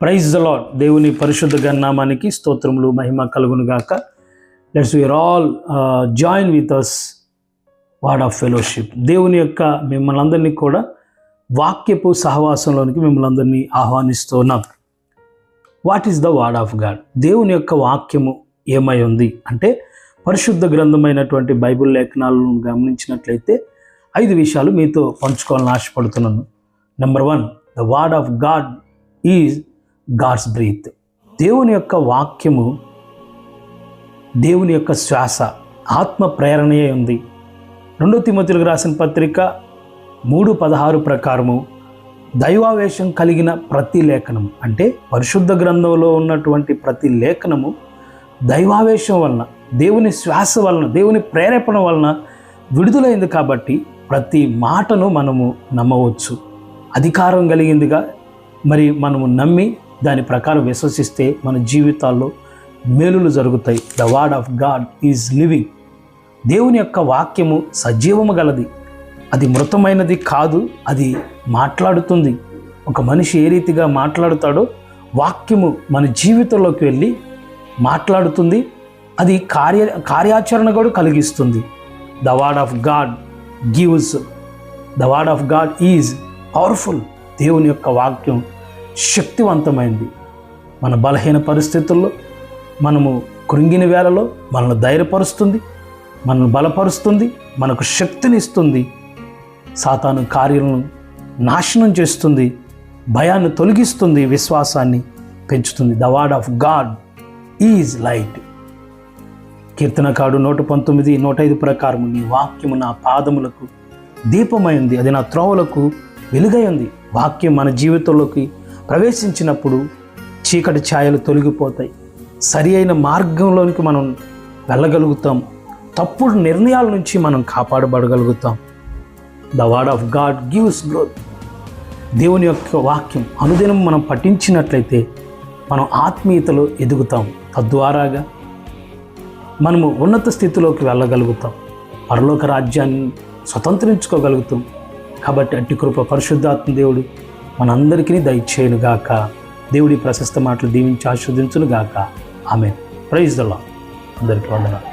Praise the lord దేవుని పరిశుద్ధ గన్నామానికి స్తోత్రములు మహిమ కలుగునుగాక. Let's we are all join with us word of fellowship దేవుని యొక్క మిమ్మల్ని అందరినీ కూడా వాక్యపు సహవాసంలోనికి మిమ్మల్ని అందరినీ ఆహ్వానిస్తున్నాం what is the word of God దేవుని యొక్క వాక్యము ఏమై ఉంది? అంటే పరిశుద్ధ గ్రంథమైనటువంటి బైబిల్ లేఖనాలను గమనించినట్లయితే ఐదు విషయాలు మీతో పంచుకోవాలని ఆశపడుతున్నాను. Number one the word of God is God's breath. దేవుని యొక్క వాక్యము దేవుని యొక్క శ్వాస ఆత్మ ప్రేరణయే ఉంది. రెండో తిమ్మతులకు రాసిన పత్రిక మూడు పదహారు ప్రకారము దైవావేశం కలిగిన ప్రతి లేఖనం అంటే పరిశుద్ధ గ్రంథంలో ఉన్నటువంటి ప్రతి లేఖనము దైవావేశం వలన దేవుని శ్వాస వలన దేవుని ప్రేరేపణ వలన విడుదలైంది కాబట్టి ప్రతి మాటను మనము నమ్మవచ్చు. అధికారం కలిగిందిగా మరి మనము నమ్మి దాని ప్రకారం విశ్వసిస్తే మన జీవితాల్లో మేలులు జరుగుతాయి. The word of God is living దేవుని యొక్క వాక్యము సజీవము గలది. అది మృతమైనది కాదు అది మాట్లాడుతుంది. ఒక మనిషి ఏ రీతిగా మాట్లాడుతాడో వాక్యము మన జీవితంలోకి వెళ్ళి మాట్లాడుతుంది. అది కార్య కార్యాచరణ కూడా కలిగిస్తుంది. The word of God gives the word of God is powerful దేవుని యొక్క వాక్యం శక్తివంతమైంది. మన బలహీన పరిస్థితుల్లో మనము కృంగిన వేళలో మనల్ని ధైర్యపరుస్తుంది మనల్ని బలపరుస్తుంది మనకు శక్తినిస్తుంది సాతాను కార్యాలను నాశనం చేస్తుంది భయాన్ని తొలగిస్తుంది విశ్వాసాన్ని పెంచుతుంది. The word of God is light. కీర్తనకాడు నూట పంతొమ్మిది నూట ఐదు ప్రకారం నీ వాక్యము నా పాదములకు దీపమైంది అది నా త్రోవలకు వెలుగై ఉంది వాక్యం మన జీవితంలోకి ప్రవేశించినప్పుడు చీకటి ఛాయలు తొలగిపోతాయి. సరి అయిన మార్గంలోనికి మనం వెళ్ళగలుగుతాం. తప్పుడు నిర్ణయాల నుంచి మనం కాపాడబడగలుగుతాం. The word of God gives growth దేవుని యొక్క వాక్యం అనుదినం మనం పఠించినట్లయితే మనం ఆత్మీయతలో ఎదుగుతాం. తద్వారాగా మనము ఉన్నత స్థితిలోకి వెళ్ళగలుగుతాం. పరలోక రాజ్యాన్ని స్వతంత్రించుకోగలుగుతాం. కాబట్టి అట్టి కృప పరిశుద్ధాత్మ దేవుడు మనందరికీ దయచేయునుగాక. దేవుడి ప్రశస్త మాటలు దీవించి ఆస్వాదించును గాక ఆమె ప్రైజ్ దల్లా అందరికీ వందనాలు.